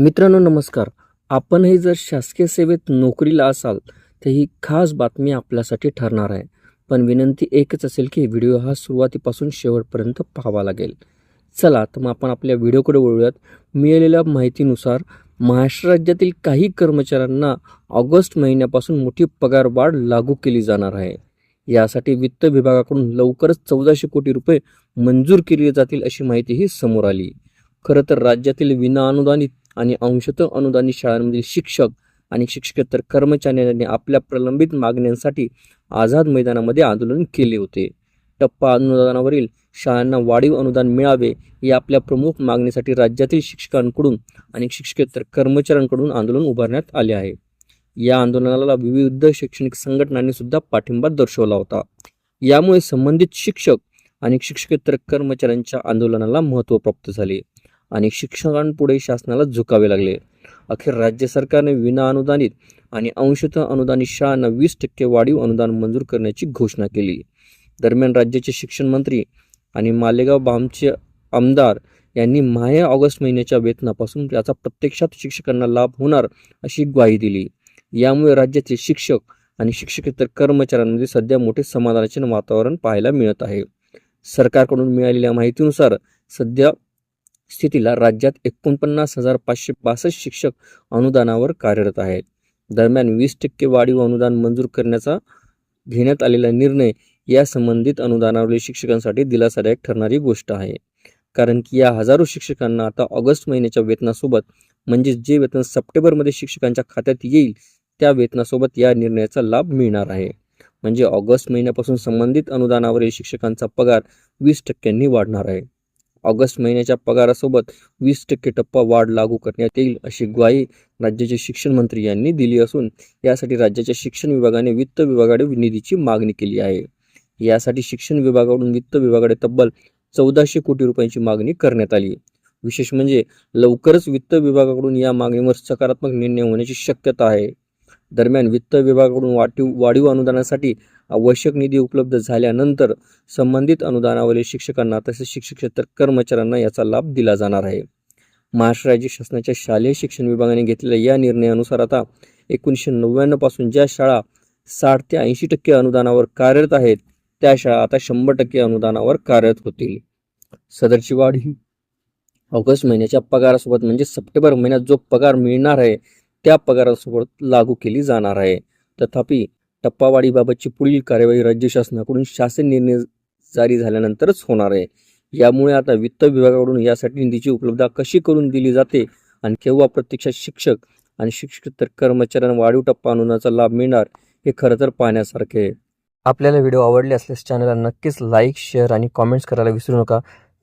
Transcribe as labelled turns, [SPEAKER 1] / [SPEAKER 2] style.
[SPEAKER 1] मित्रांनो नमस्कार. आपणही जर शासकीय सेवेत नोकरीला असाल तर ही खास बातमी आपल्यासाठी ठरणार आहे. पण विनंती एकच असेल की व्हिडिओ हा सुरुवातीपासून शेवटपर्यंत पाहावा लागेल. चला तर मग आपण आपल्या व्हिडिओकडे वळूयात. मिळालेल्या माहितीनुसार महाराष्ट्र राज्यातील काही कर्मचाऱ्यांना ऑगस्ट महिन्यापासून मोठी पगारवाढ लागू केली जाणार आहे. यासाठी वित्त विभागाकडून लवकरच चौदाशे कोटी रुपये मंजूर केले जातील अशी माहितीही समोर आली. खरं तर राज्यातील विनाअनुदानित आणि अंशतः अनुदानित शाळांमधील शिक्षक आणि शिक्षकेतर कर्मचाऱ्यांनी आपल्या प्रलंबित मागण्यांसाठी आझाद मैदानामध्ये आंदोलन केले होते. टप्पा अनुदानावरील शाळांना वाढीव अनुदान मिळावे या आपल्या प्रमुख मागणीसाठी राज्यातील शिक्षकांकडून आणि शिक्षकेतर कर्मचाऱ्यांकडून आंदोलन उभारण्यात आले आहे. या आंदोलनाला विविध शैक्षणिक संघटनांनी सुद्धा पाठिंबा दर्शवला होता. यामुळे संबंधित शिक्षक आणि शिक्षकेतर कर्मचाऱ्यांच्या आंदोलनाला महत्त्व प्राप्त झाले. आणि शिक्षकांपुढे शासनाला झुकावे लागले. अखेर राज्य सरकारने विनाअनुदानित आणि अंशतः अनुदानित शाळांना वीस टक्के वाढीव अनुदान मंजूर करण्याची घोषणा केली. दरम्यान राज्याचे शिक्षण मंत्री आणि मालेगाव बामचे आमदार यांनी माहे ऑगस्ट महिन्याच्या वेतनापासून याचा प्रत्यक्षात शिक्षकांना लाभ होणार अशी ग्वाही दिली. यामुळे राज्याचे शिक्षक आणि शिक्षकेतर कर्मचाऱ्यांमध्ये सध्या मोठे समाधानाचे वातावरण पाहायला मिळत आहे. सरकारकडून मिळालेल्या माहितीनुसार सध्या स्थितीला राज्यात एकोणपन्नास हजार पाचशे बासष्ट शिक्षक अनुदानावर कार्यरत आहेत. दरम्यान वीस टक्के वाढीव अनुदान मंजूर करण्याचा घेण्यात आलेला निर्णय या संबंधित अनुदानावरील शिक्षकांसाठी दिलासादायक ठरणारी गोष्ट आहे. कारण की या हजारो शिक्षकांना आता ऑगस्ट महिन्याच्या वेतनासोबत म्हणजेच जे वेतन सप्टेंबरमध्ये शिक्षकांच्या खात्यात येईल त्या वेतनासोबत या निर्णयाचा लाभ मिळणार आहे. म्हणजे ऑगस्ट महिन्यापासून संबंधित अनुदानावरील शिक्षकांचा पगार वीस टक्क्यांनी वाढणार आहे. ऑगस्ट महिन्याच्या पगारासोबत वीस टक्के टप्पा वाढ लागू करण्यात येईल अशी ग्वाही राज्याचे शिक्षण मंत्री यांनी दिली असून यासाठी राज्याच्या शिक्षण विभागाने वित्त विभागाकडे निधीची मागणी केली आहे. यासाठी शिक्षण विभागाकडून वित्त विभागाकडे तब्बल चौदाशे कोटी रुपयांची मागणी करण्यात आली. विशेष म्हणजे लवकरच वित्त विभागाकडून या मागणीवर सकारात्मक निर्णय होण्याची शक्यता आहे. दरम्यान वित्त विभागाकडून वाटीव वाढीव अनुदानासाठी आवश्यक निधी उपलब्ध झाल्यानंतर संबंधित अनुदानावरील शिक्षकांना तसेच शिक्षक क्षेत्र कर्मचाऱ्यांना याचा लाभ दिला जाणार आहे. महाराष्ट्र राज्य शासनाच्या शालेय शिक्षण विभागाने घेतलेल्या या निर्णयानुसार आता एकोणीसशे नव्याण्णवपासून ज्या शाळा साठ ते ऐंशी टक्के अनुदानावर कार्यरत आहेत त्या शाळा आता शंभर टक्के अनुदानावर कार्यरत होतील. सदरची वाढ ही ऑगस्ट महिन्याच्या पगारासोबत म्हणजे सप्टेंबर महिन्यात जो पगार मिळणार आहे त्या पगारासोबत लागू केली जाणार आहे. तथापि टप्पावाढीबाबतची पुढील कार्यवाही राज्य शासनाकडून शासन निर्णय जारी झाल्यानंतरच होणार आहे. यामुळे आता वित्त विभागाकडून यासाठी निधीची उपलब्धता कशी करून दिली जाते आणि केव्हा प्रत्यक्षात शिक्षक आणि शिक्षकेतर कर्मचाऱ्यांना वाढीव टप्पा अनुदानाचा लाभ मिळणार हे खरं तर पाहण्यासारखे आहे. आपल्याला व्हिडिओ आवडले असल्यास चॅनलला नक्कीच लाईक शेअर आणि कॉमेंट्स करायला विसरू नका.